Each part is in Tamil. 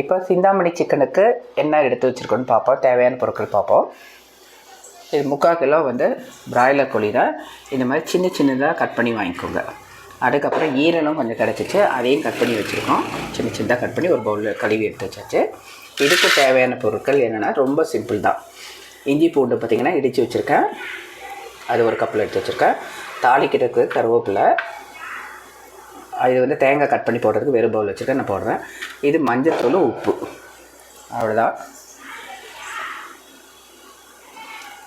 இப்போ சிந்தாமணி சிக்கனுக்கு என்ன எடுத்து வச்சுருக்கோன்னு பார்ப்போம். தேவையான பொருட்கள் பார்ப்போம். இது முக்கால் கிலோ வந்து பிராய்லர் கோழி இந்த மாதிரி சின்ன சின்னதாக கட் பண்ணி வாங்கிக்கோங்க. அதுக்கப்புறம் ஈரலும் கொஞ்சம் கிடச்சிச்சு. அதையும் கட் பண்ணி வச்சுருக்கோம். சின்ன சின்னதாக கட் பண்ணி ஒரு பவுலில் கழுவி எடுத்து வச்சாச்சு. இதுக்கு தேவையான பொருட்கள் என்னென்னா ரொம்ப சிம்பிள் தான். இஞ்சி பூண்டு பார்த்திங்கன்னா இடித்து வச்சுருக்கேன். அது ஒரு கப்பில் எடுத்து வச்சுருக்கேன். தாளிக்கிறதுக்கு கருவேப்பிலை இது வந்து தேங்காய் கட் பண்ணி போடுறதுக்கு வெறும் பவுல் வச்சுருக்கேன். நான் போடுறேன். இது மஞ்சத்தூள் உப்பு. அவ்வளோதான்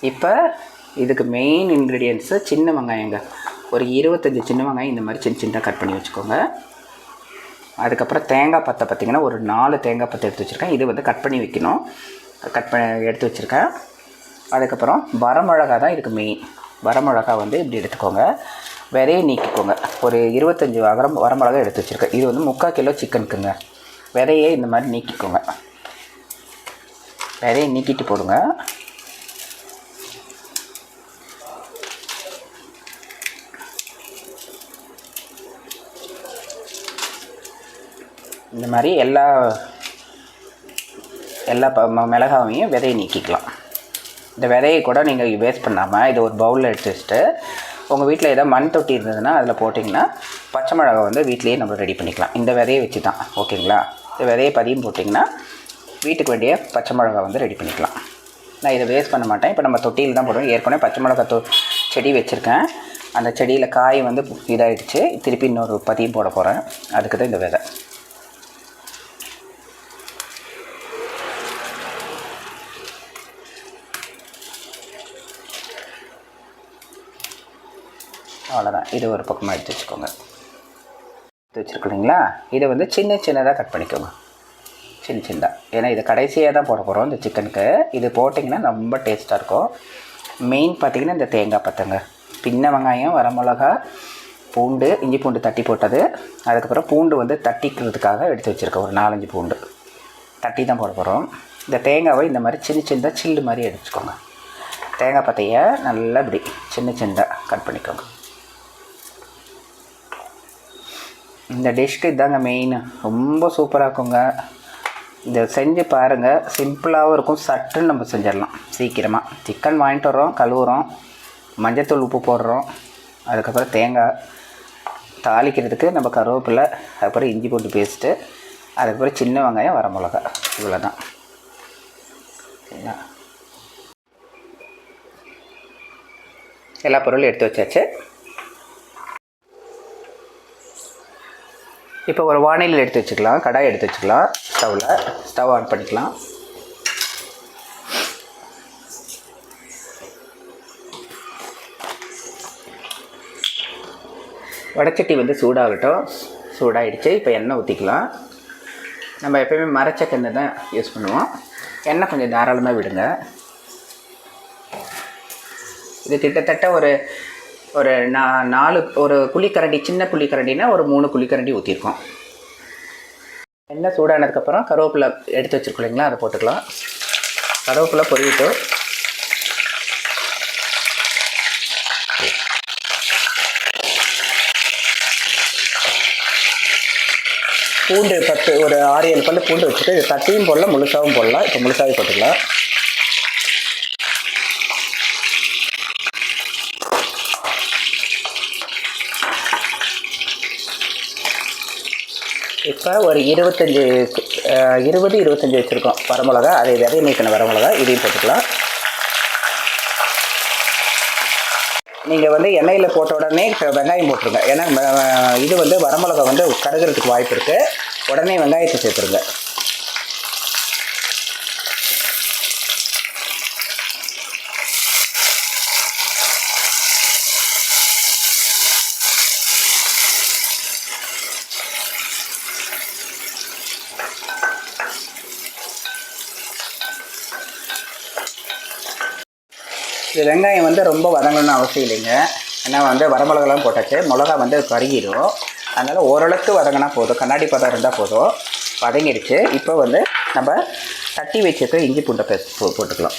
இப்போ இதுக்கு மெயின் இன்க்ரீடியன்ட்ஸு சின்ன வெங்காயங்க. ஒரு இருபத்தஞ்சி சின்ன வெங்காயம் இந்த மாதிரி சின்ன சின்னதாக கட் பண்ணி வச்சுக்கோங்க. அதுக்கப்புறம் தேங்காய் பத்தை பார்த்திங்கன்னா ஒரு நாலு தேங்காய் பத்தை எடுத்து வச்சுருக்கேன். இது வந்து கட் பண்ணி வைக்கணும். கட் பண்ணி எடுத்து வச்சுருக்கேன். அதுக்கப்புறம் வரமிளகா தான் இதுக்கு மெயின் வரமிளகா வந்து இப்படி எடுத்துக்கோங்க. விதையை நீக்கிக்கோங்க. ஒரு இருபத்தஞ்சி வரம் வரமிளகா எடுத்து வச்சுருக்கேன். இது வந்து முக்கால் கிலோ சிக்கனுக்குங்க. விதையை இந்த மாதிரி நீக்கிக்கோங்க. விதையை நீக்கிட்டு போடுங்க. இந்த மாதிரி எல்லா எல்லா ப ம- மிளகாவையும் விதையை நீக்கிக்கலாம். இந்த விதையை கூட நீங்கள் வேஸ்ட் பண்ணாமல் இதை ஒரு பவுலில் எடுத்து வச்சுட்டு உங்கள் வீட்டில் ஏதாவது மண் தொட்டி இருந்ததுன்னா அதில் போட்டிங்கன்னா பச்சை மிளகா வந்து வீட்லேயே நம்ம ரெடி பண்ணிக்கலாம். இந்த விதையை வச்சு தான் ஓகேங்களா இந்த விதையை பதியம் போட்டிங்கன்னா வீட்டுக்கு வேண்டிய பச்சை மிளகா வந்து ரெடி பண்ணிக்கலாம். நான் இதை வேஸ்ட் பண்ண மாட்டேன். இப்போ நம்ம தொட்டியில் தான் போடுவோம் ஏற்கனவே பச்சை மிளகா தொ செடி வச்சுருக்கேன். அந்த செடியில் காய் வந்து இதாகிடுச்சு திருப்பி இன்னொரு பதியம் போட போகிறேன் அதுக்கு தான் இந்த விதை அவ்வளோதான் இது ஒரு பக்கமாக எடுத்து வச்சுக்கோங்க. எடுத்து வச்சுருக்கீங்களா இதை வந்து சின்ன சின்னதாக கட் பண்ணிக்கோங்க. சின்ன சின்னதாக ஏன்னா இது கடைசியாக தான் போட போகிறோம் இந்த சிக்கனுக்கு இது போட்டிங்கன்னா ரொம்ப டேஸ்ட்டாக இருக்கும். மெயின் பார்த்திங்கன்னா இந்த தேங்காய் பத்தங்க. பின்ன வெங்காயம் வரமிளகா பூண்டு இஞ்சி பூண்டு தட்டி போட்டது. அதுக்கப்புறம் பூண்டு வந்து தட்டிக்கிறதுக்காக எடுத்து வச்சுருக்கேன். ஒரு நாலஞ்சு பூண்டு. தட்டி தான் போட போகிறோம் இந்த தேங்காவை இந்த மாதிரி சின்ன சின்னதாக சில்லு மாதிரி எடுத்துக்கோங்க. தேங்காய் பத்தையை நல்லா இப்படி சின்ன சின்னதாக கட் பண்ணிக்கோங்க. இந்த டிஷ்க்கு இதாங்க மெயின் ரொம்ப சூப்பராக இருக்குங்க. இதை செஞ்சு பாருங்கள் சிம்பிளாகவும் இருக்கும். சட்டுன்னு நம்ம செஞ்சிடலாம். சீக்கிரமாக சிக்கன் வாங்கிட்டு வர்றோம். கழுவுறோம். மஞ்சத்தூள் உப்பு போடுறோம். அதுக்கப்புறம் தேங்காய் தாளிக்கிறதுக்கு நம்ம கருவேப்பிலை அதுக்கப்புறம் இஞ்சி பூண்டு பேஸ்ட்டு அதுக்கப்புறம் சின்ன வெங்காயம் வர மிளகா இவ்வளோ தான் சரிங்களா எல்லா பொருளும் எடுத்து வச்சாச்சு. இப்போ ஒரு வானிலையில் எடுத்து வச்சுக்கலாம் கடாய் எடுத்து வச்சுக்கலாம் ஸ்டவ்வில் ஸ்டவ் ஆன் பண்ணிக்கலாம். வடச்சட்டி வந்து சூடாகட்டும். சூடாகிடுச்சு இப்போ எண்ணெய் ஊற்றிக்கலாம் நம்ம எப்போயுமே மரச்சக்கெண்ணெய் தான் யூஸ் பண்ணுவோம். எண்ணெய் கொஞ்சம் தாராளமாக விடுங்க. இது கிட்டத்தட்ட ஒரு ஒரு நா நாலு ஒரு குழிக்கரண்டி சின்ன குழிக்கரண்டினா ஒரு மூணு குழிக்கரண்டி ஊற்றிருக்கோம் எண்ணெய் சூடானதுக்கப்புறம் கருவேப்பிலை எடுத்து வச்சிருக்கோம் இல்லைங்களா அதை போட்டுக்கலாம். கருவேப்பிலை பொரியட்டும். பூண்டு பத்து ஒரு ஆறு ஏழு பல்லு பூண்டு வச்சுட்டு இது தட்டியும் போடலாம் முழுசாகவும் போடலாம். இப்போ முழுசாகவே போட்டுக்கலாம். இப்போ ஒரு இருபத்தஞ்சி இருபது இருபத்தஞ்சி வச்சுருக்கோம். வரமிளகா அதை விதை நீக்கின வரமிளகா இதையும் போட்டுக்கலாம். நீங்கள் வந்து எண்ணெயில் போட்ட உடனே இப்போ வெங்காயம் போட்டுருங்க. ஏன்னா இது வந்து வரமிளகா வந்து கருகிறதுக்கு வாய்ப்பு இருக்குது உடனே வெங்காயத்தை சேர்த்துருங்க. இது வெங்காயம் வந்து ரொம்ப வதங்கணும்னு அவசியம் இல்லைங்க. ஏன்னா வந்து வரமிளகாலாம் போட்டாச்சு. மிளகா வந்து கருகிடும் அதனால் ஓரளவுக்கு வதங்கினா போதும். கண்ணாடி பதம் இருந்தால் போதும். வதங்கிடுச்சு. இப்போ வந்து நம்ம தட்டி வச்சுருக்க இஞ்சி பூண்டை பேஸ்ட் போட்டுக்கலாம்.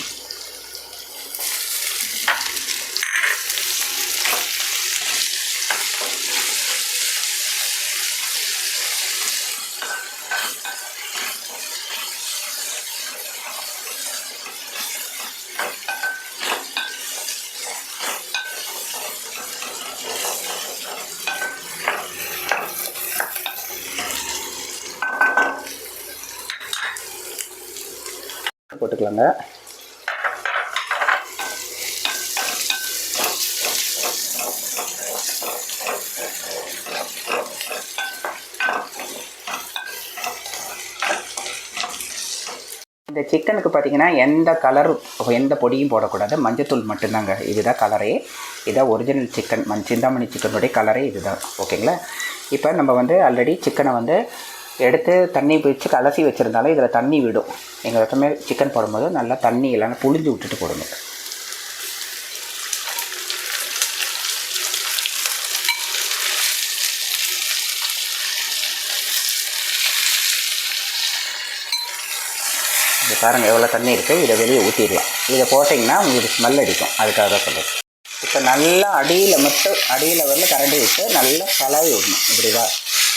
போட்டுக்கலாங்க. இந்த சிக்கனுக்கு பார்த்தீங்கன்னா எந்த கலரும் எந்த பொடியும் போடக்கூடாது. மஞ்சத்தூள் மட்டும்தாங்க. இதுதான் கலரே இதான் ஒரிஜினல் சிக்கன் மண் சிந்தாமணி சிக்கனுடைய கலரே இதுதான். ஓகேங்களா இப்போ நம்ம வந்து ஆல்ரெடி சிக்கனை வந்து எடுத்து தண்ணி பிடிச்சி கலசி வச்சுருந்தாலும் இதில் தண்ணி விடும். எங்கள் எப்பவுமே சிக்கன் போடும்போது நல்லா தண்ணி இல்லைன்னா புழிஞ்சு விட்டுட்டு போடுங்க இது பாருங்கள் எவ்வளோ தண்ணி இருக்குது இதை வெளியே ஊற்றிடலாம் இதை போட்டிங்கன்னா உங்களுக்கு ஸ்மெல் அடிக்கும். அதுக்காக தான் சொல்லுது இப்போ நல்லா அடியில் மட்டும் அடியில் வந்து கரண்டி விட்டு நல்லா கலவி விடணும். இப்படி தான்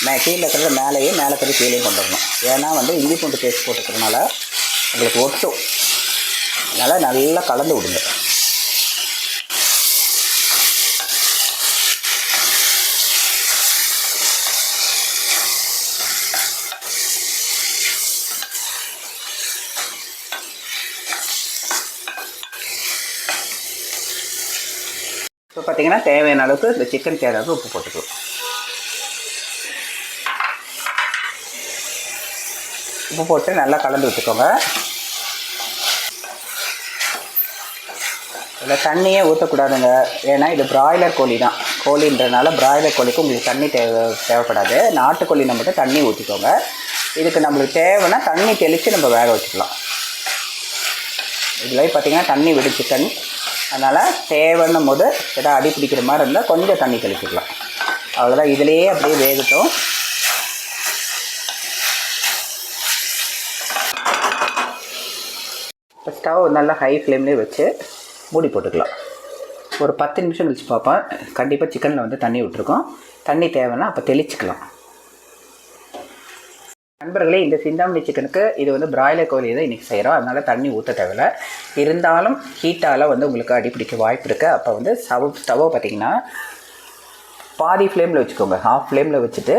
மே கீழே இருக்கிறது மேலேயும் மேலே இருக்கிறது கீழேயும் கொண்டு வரணும். ஏன்னா வந்து இஞ்சி பூண்டு பேஸ்ட் போட்டுக்கிறதுனால உங்களுக்கு ஒட்டும். அதனால் நல்லா கலந்து விடுங்க. இப்போ பார்த்தீங்கன்னா தேவையான அளவுக்கு இந்த சிக்கன் தேவையான உப்பு போட்டுக்கலாம். உப்பு போட்டு நல்லா கலந்து விட்டுக்கோங்க. இதில் தண்ணியே ஊற்றக்கூடாதுங்க ஏன்னா இது பிராய்லர் கோழி தான். கோழின்றனால பிராய்லர் கோழிக்கு உங்களுக்கு தண்ணி தேவை தேவைப்படாது. நாட்டுக்கோழினா மட்டும் தண்ணி ஊற்றிக்கோங்க இதுக்கு நம்மளுக்கு தேவைன்னா தண்ணி தெளித்து நம்ம வேக வச்சுக்கலாம். இதில் பார்த்திங்கன்னா தண்ணி விடுச்சு தண்ணி. அதனால் தேவைன்னும் போது ஏதாவது அடி பிடிக்கிற மாதிரி இருந்தால் கொஞ்சம் தண்ணி தெளிச்சுக்கலாம். அவ்வளோதான் இதுலேயே அப்படியே வேகட்டும். ஸ்டவ் நல்லா ஹை ஃப்ளேம்லேயே வச்சு மூடி போட்டுக்கலாம். ஒரு பத்து நிமிஷம் கழிச்சு பார்ப்போம். கண்டிப்பாக சிக்கனில் வந்து தண்ணி விட்டுருக்கோம். தண்ணி தேவைன்னா அப்போ தெளிச்சுக்கலாம். நண்பர்களே இந்த சிந்தாமணி சிக்கனுக்கு இது வந்து பிராய்லர் கோழி தான் இன்றைக்கி செய்கிறோம் அதனால் தண்ணி ஊற்ற தேவையில்ல. இருந்தாலும் ஹீட்டால் வந்து உங்களுக்கு அடிப்பிடிக்க வாய்ப்பு இருக்குது அப்போ வந்து ஸ்டவ் ஸ்டவ்வை பார்த்தீங்கன்னா பாதி ஃப்ளேமில் வச்சுக்கோங்க. ஹாஃப் ஃப்ளேமில் வச்சுட்டு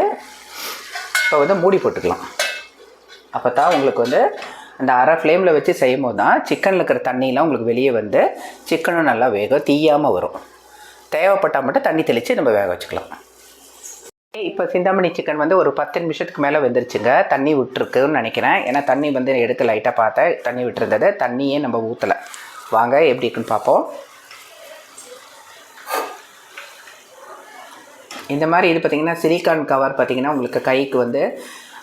இப்போ வந்து மூடி போட்டுக்கலாம். அப்போ தான் உங்களுக்கு வந்து அந்த அரை ஃப்ளேமில் வச்சு செய்யும் போது தான் சிக்கனில் இருக்கிற தண்ணியெலாம் உங்களுக்கு வெளியே வந்து சிக்கனும் நல்லா வேகும் தீயாமல் வரும். தேவைப்பட்டால் மட்டும் தண்ணி தெளித்து நம்ம வேக வச்சுக்கலாம். இப்போ சிந்தாமணி சிக்கன் வந்து ஒரு பத்து நிமிஷத்துக்கு மேலே வெந்துருச்சுங்க. தண்ணி விட்டுருக்குன்னு நினைக்கிறேன். ஏன்னா தண்ணி வந்து எடுத்து லைட்டாக பார்த்தேன். தண்ணி விட்டுருந்தது. தண்ணியே நம்ம ஊற்றலை வாங்க எப்படி இருக்குன்னு பார்ப்போம். இந்த மாதிரி இது பார்த்திங்கன்னா சிலிக்கான் கவர் பார்த்திங்கன்னா உங்களுக்கு கைக்கு வந்து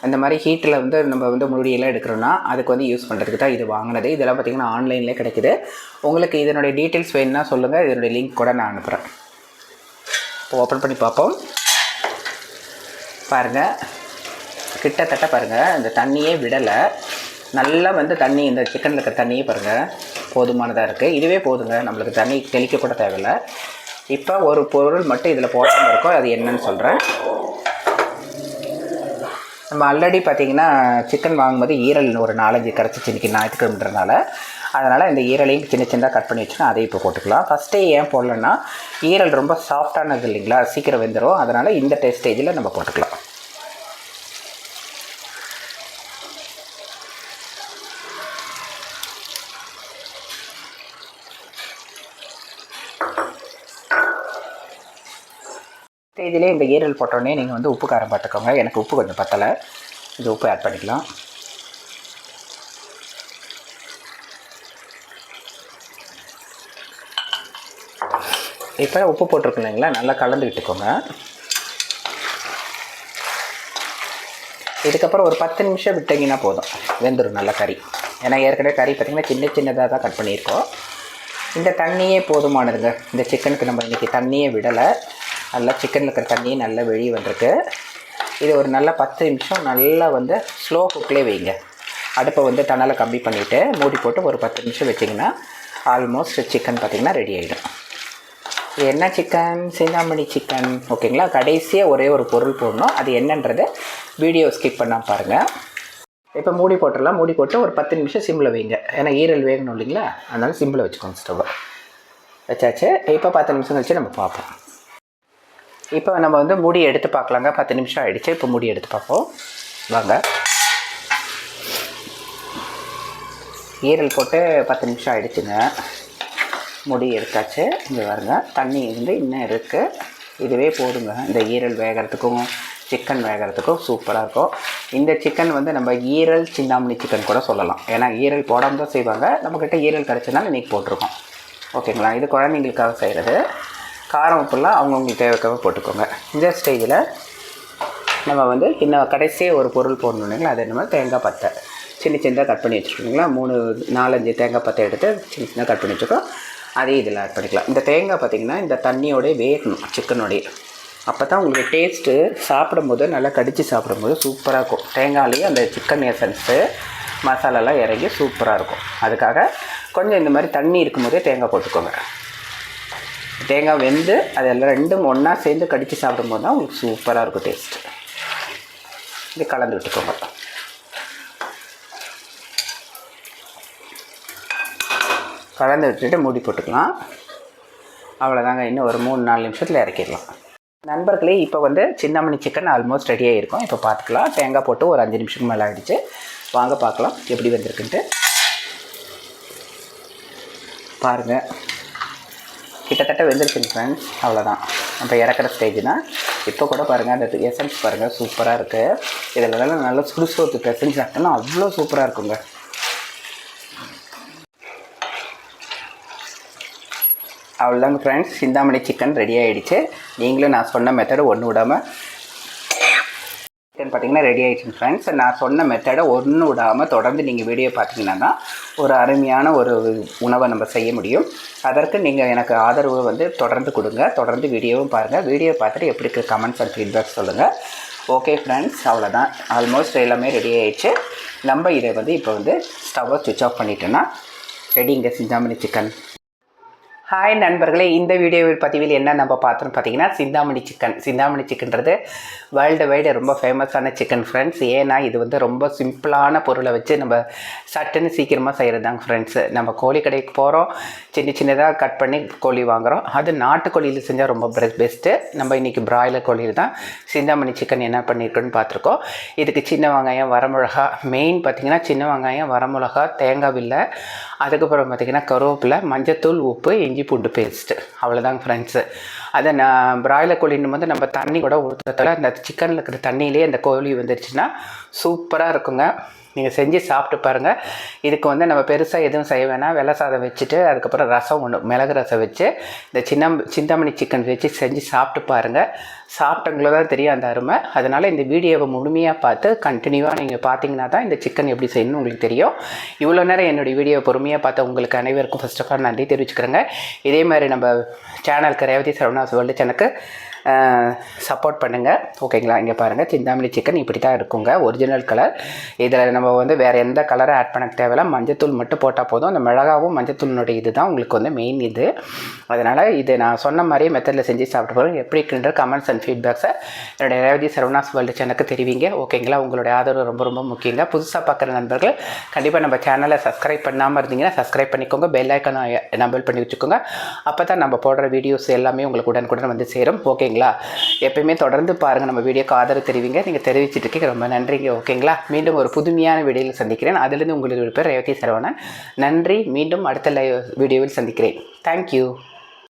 அந்த மாதிரி ஹீட்டில் வந்து நம்ம வந்து முடியெல்லாம் எடுக்கிறோன்னா அதுக்கு வந்து யூஸ் பண்ணுறதுக்கு தான் இது வாங்கினது. இதெல்லாம் பார்த்திங்கன்னா ஆன்லைன்லேயே கிடைக்குது. உங்களுக்கு இதனுடைய டீட்டெயில்ஸ் வேணும்னா சொல்லுங்கள் இதனுடைய லிங்க் கூட நான் அனுப்புகிறேன் இப்போ ஓப்பன் பண்ணி பார்ப்போம். பாருங்கள் கிட்டத்தட்ட பாருங்கள் இந்த தண்ணியே விடலை. நல்லா வந்து தண்ணி இந்த சிக்கனில் இருக்கிற தண்ணியே பாருங்கள் போதுமானதாக இருக்குது இதுவே போதுங்க. நம்மளுக்கு தண்ணி தெளிக்க கூட தேவையில்லை. இப்போ ஒரு பொருள் மட்டும் இதில் போடாமல் இருக்கோ அது என்னன்னு சொல்கிறேன் நம்ம ஆல்ரெடி பார்த்தீங்கன்னா சிக்கன் வாங்கும்போது ஈரல் ஒரு நாலஞ்சு கிடச்சிச்சு இன்றைக்கி ஞாயிற்றுக்கிழமைன்றனால அதனால் இந்த ஈரலையும் சின்ன சின்னதாக கட் பண்ணி வச்சுன்னா அதை இப்போ போட்டுக்கலாம். ஃபஸ்ட்டே ஏன் போடலன்னா ஈரல் ரொம்ப சாஃப்டானது இல்லைங்களா? சீக்கிரம் வெந்துடும் அதனால் இந்த டேஸ்டேஜில் நம்ம போட்டுக்கலாம். இதிலே இந்த ஈரல் போட்டோடனே நீங்கள் வந்து உப்பு காரம் பார்த்துக்கோங்க. எனக்கு உப்பு கொஞ்சம் பத்தலை. இது உப்பு ஆட் பண்ணிக்கலாம். இப்போ உப்பு போட்டிருக்கோம் இல்லைங்களா? நல்லா கலந்து விட்டுக்கோங்க. இதுக்கப்புறம் ஒரு பத்து நிமிஷம் விட்டிங்கன்னா போதும். வெந்துடும் நல்லா கறி. ஏன்னா ஏற்கனவே கறி பார்த்திங்கன்னா சின்ன சின்னதாக தான் கட் பண்ணியிருக்கோம். இந்த தண்ணியே போதுமானதுங்க. இந்த சிக்கனுக்கு நம்ம இன்றைக்கி தண்ணியே விடலை. நல்லா சிக்கனில் இருக்கிற தண்ணியும் நல்லா வெளியே வந்திருக்கு. இது ஒரு நல்ல பத்து நிமிஷம் நல்லா வந்து ஸ்லோ குக்லேயே வைங்க. அடுப்பை வந்து டனலை கம்மி பண்ணிவிட்டு மூடி போட்டு ஒரு பத்து நிமிஷம் வச்சிங்கன்னா ஆல்மோஸ்ட் சிக்கன் பார்த்திங்கன்னா ரெடி ஆகிடும் இது என்ன சிக்கன் சிந்தாமணி சிக்கன் ஓகேங்களா? கடைசியாக ஒரே ஒரு பொருள் போடணும். அது என்னன்றதை வீடியோ ஸ்கிப் பண்ணால் பாருங்கள் இப்போ மூடி போட்டுடலாம். மூடி போட்டு ஒரு பத்து நிமிஷம் சிம்மில் வைங்க. ஏன்னா ஈரல் வேகணும் இல்லைங்களா? அதனால் சிம்மில் வச்சுக்கோங்க ஸ்டவ்வை வச்சாச்சு. இப்போ பத்து நிமிஷம் கழிச்சு நம்ம பார்ப்போம். இப்போ நம்ம வந்து மூடி எடுத்து பார்க்கலாங்க. பத்து நிமிஷம் ஆகிடுச்சு இப்போ மூடி எடுத்து பார்ப்போம். வாங்க. ஈரல் போட்டு பத்து நிமிஷம் ஆகிடுச்சுங்க முடி எடுத்தாச்சு. இங்கே வருங்க தண்ணி வந்து இன்னும் இருக்குது இதுவே போடுங்க இந்த ஈரல் வேகிறதுக்கும் சிக்கன் வேகிறதுக்கும் சூப்பராக இருக்கும். இந்த சிக்கன் வந்து நம்ம ஈரல் சிந்தாமணி சிக்கன் கூட சொல்லலாம். ஏன்னா ஈரல் போடாமல் தான் செய்வாங்க. நம்மக்கிட்ட ஈரல் கிடச்சதுனால இன்றைக்கி போட்டிருக்கோம். ஓகேங்களா? இது குழந்தைங்களுக்காக செய்கிறது காரம் உப்புலாம் அவங்கவுங்களுக்கு தேவைக்காக போட்டுக்கோங்க. இந்த ஸ்டேஜில் நம்ம வந்து இன்னும் கடைசியாக ஒரு பொருள் போடணும் இல்லைங்களா? அது என்னமோ தேங்காய் பத்தை. சின்ன சின்னதாக கட் பண்ணி வச்சுருக்கீங்களா மூணு நாலஞ்சு தேங்காய் பத்தை எடுத்து சின்ன சின்னதாக கட் பண்ணி வச்சுருக்கோம். அதையும் இதில் ஆட் பண்ணிக்கலாம். இந்த தேங்காய் பார்த்திங்கன்னா இந்த தண்ணியோடய வேகணும் சிக்கனோடைய. அப்போ தான் உங்களுக்கு டேஸ்ட்டு சாப்பிடும்போது நல்லா கடித்து சாப்பிடும்போது சூப்பராக இருக்கும். தேங்காயிலேயே அந்த சிக்கன் எசன்ஸு மசாலாலாம் இறங்கி சூப்பராக இருக்கும். அதுக்காக கொஞ்சம் இந்த மாதிரி தண்ணி இருக்கும்போதே தேங்காய் போட்டுக்கோங்க. தேங்காய் வெந்து அதெல்லாம் ரெண்டும் ஒன்றா சேர்ந்து கடித்து சாப்பிடும்போது தான் உங்களுக்கு சூப்பராக இருக்கும் டேஸ்ட் இது கலந்து விட்டுக்கோங்க. கலந்து விட்டுட்டு மூடி போட்டுக்கலாம். அவ்வளோதாங்க இன்னும் ஒரு மூணு நாலு நிமிஷத்தில் இறக்கிடலாம். நண்பர்களே இப்போ வந்து சின்னமணி சிக்கன் ஆல்மோஸ்ட் ரெடியாக இருக்கும் இப்போ பார்த்துக்கலாம் தேங்காய் போட்டு ஒரு அஞ்சு நிமிஷத்துக்கு மேலே ஆகிடுச்சு வாங்க பார்க்கலாம் எப்படி வந்திருக்குன்ட்டு. பாருங்கள் கிட்டத்தட்ட வெந்திருக்குங்க ஃப்ரெண்ட்ஸ் அவ்வளோதான் நம்ம இறக்குற ஸ்டேஜ் தான். இப்போ கூட பாருங்கள் அந்த எசன்ஸ் பாருங்கள் சூப்பராக இருக்குது இதில் நல்லா சுடுசோத்து பெசஞ்சு சாப்பிட்டோன்னா அவ்வளோ சூப்பராக இருக்குங்க. அவ்வளோதாங்க ஃப்ரெண்ட்ஸ் சிந்தாமணி சிக்கன் ரெடி ஆகிடுச்சு நீங்களும் நான் சொன்ன மெத்தடு ஒன்று விடாமல் சிக்கன் பார்த்தீங்கன்னா ரெடி ஆகிடுச்சுங்க ஃப்ரெண்ட்ஸ் நான் சொன்ன மெத்தடை ஒன்று விடாமல் தொடர்ந்து நீங்கள் வீடியோ பார்த்தீங்கன்னா தான் ஒரு அருமையான ஒரு உணவை நம்ம செய்ய முடியும். அதற்கு நீங்கள் எனக்கு ஆதரவு வந்து தொடர்ந்து கொடுங்க. தொடர்ந்து வீடியோவும் பாருங்கள் வீடியோ பார்த்துட்டு எப்படி இருக்குது கமெண்ட்ஸ் அண்ட் ஃபீட்பேக் சொல்லுங்கள் ஓகே ஃப்ரெண்ட்ஸ் அவ்வளோதான் ஆல்மோஸ்ட் எல்லாமே ரெடி ஆகிடுச்சு நம்ம இதை வந்து இப்போ வந்து ஸ்டவ்வை சுவிச் ஆஃப் பண்ணிட்டோன்னா ரெடிங்க சிந்தாமணி சிக்கன் ஹாய் நண்பர்களே. இந்த வீடியோ பதிவில் என்ன நம்ம பார்த்தோம்னு பார்த்தீங்கன்னா சிந்தாமணி சிக்கன் சிந்தாமணி சிக்கன்றது வேர்ல்டு வைடு ரொம்ப ஃபேமஸான சிக்கன் ஃப்ரெண்ட்ஸ் ஏன்னா இது வந்து ரொம்ப சிம்பிளான பொருளை வச்சு நம்ம சட்டுன்னு சீக்கிரமாக செய்கிறது தாங்க ஃப்ரெண்ட்ஸு நம்ம கோழி கடைக்கு போகிறோம் சின்ன சின்னதாக கட் பண்ணி கோழி வாங்குகிறோம் அது நாட்டுக்கோழியில் செஞ்சால் ரொம்ப பெஸ்ட்டு நம்ம இன்றைக்கி பிராய்லர் கோழியில் தான் சிந்தாமணி சிக்கன் என்ன பண்ணியிருக்குன்னு பார்த்துருக்கோம். இதுக்கு சின்ன வெங்காயம் வரமிளகா மெயின் பார்த்திங்கன்னா சின்ன வெங்காயம் வரமிளகா தேங்காய் வில்லை அதுக்கப்புறம் பார்த்திங்கன்னா கருவேப்பிலை மஞ்சத்தூள் உப்பு இஞ்சி பூண்டு பேஸ்ட்டு அவ்வளோதாங்க ஃப்ரெண்ட்ஸு அதை நான் பிராய்லர் கோழின்னு வந்து நம்ம தண்ணி கூட ஊற்றுறதால அந்த சிக்கனில் இருக்கிற தண்ணியிலே அந்த கோழி வந்துருச்சுன்னா சூப்பராக இருக்குங்க. நீங்கள் செஞ்சு சாப்பிட்டு பாருங்கள் இதுக்கு வந்து நம்ம பெருசாக எதுவும் செய்ய வேணாம். வெள்ளை சாதம் வச்சுட்டு அதுக்கப்புறம் ரசம் ஒன்று மிளகு ரசம் வச்சு இந்த சின்ன சிந்தாமணி சிக்கன் வச்சு செஞ்சு சாப்பிட்டு பாருங்கள் சாப்பிட்டவங்கள தான் தெரியும் அந்த அருமை. அதனால் இந்த வீடியோவை முழுமையாக பார்த்து கண்டினியூவாக நீங்கள் பார்த்தீங்கன்னா தான் இந்த சிக்கன் எப்படி செய்யணும்னு உங்களுக்கு தெரியும். இவ்வளோ நேரம் என்னுடைய வீடியோ பொறுமையாக பார்த்த உங்களுக்கு அனைவருக்கும் ஃபஸ்ட் ஆஃப் ஆல் நன்றி தெரிவிச்சுக்கிறேங்க. இதே மாதிரி நம்ம சேனலுக்கு ரேவதி சரவணாஸ் வேர்ல்டு சேனலுக்கு சப்போர்ட் பண்ணுங்கள் ஓகேங்களா இங்கே பாருங்கள் சிந்தாமணி சிக்கன் இப்படி தான் இருக்குங்க. ஒரிஜினல் கலர் இதில் நம்ம வந்து வேறு எந்த கலரும் ஆட் பண்ண தேவையில்ல. மஞ்சத்தூள் மட்டும் போட்டால் போதும். அந்த மிளகாவும் மஞ்சத்தூளினுடைய இது தான் உங்களுக்கு வந்து மெயின் இது. அதனால் இது நான் சொன்ன மாதிரியே மெத்தடில் செஞ்சு சாப்பிட்டு போகிறோம் எப்படி இருக்குன்ற கமெண்ட்ஸ் அண்ட் ஃபீட்பேக்ஸை என்னுடைய ரேவதி சரவணாஸ் வேர்ல்டு சேனலுக்கு தெரிவிங்க. ஓகேங்களா உங்களுடைய ஆதரவு ரொம்ப ரொம்ப முக்கியங்க புதுசாக பார்க்குற நண்பர்கள் கண்டிப்பாக நம்ம சேனலை சப்ஸ்கிரைப் பண்ணாமல் இருந்தீங்கன்னா சப்ஸ்கிரைப் பண்ணிக்கோங்க. பெல் ஐக்கனை நம்பல் பண்ணி வச்சுக்கோங்க. அப்போ தான் நம்ம போடுற வீடியோஸ் எல்லாமே உங்களுக்கு உடனுக்குடன் வந்து சேரும். ஓகேங்களா ஓகேங்களா? எப்பயுமே தொடர்ந்து பாருங்கள் நம்ம வீடியோக்கு ஆதரவு தெரிவிங்க. நீங்கள் தெரிவிச்சிட்டு ரொம்ப நன்றிங்க ஓகேங்களா? மீண்டும் ஒரு புதுமையான வீடியோவில் சந்திக்கிறேன். அதுலேருந்து உங்களுக்கு பேர் ரேவதி சரவணன். நன்றி மீண்டும் அடுத்த லைவ் வீடியோவில் சந்திக்கிறேன். தேங்க்யூ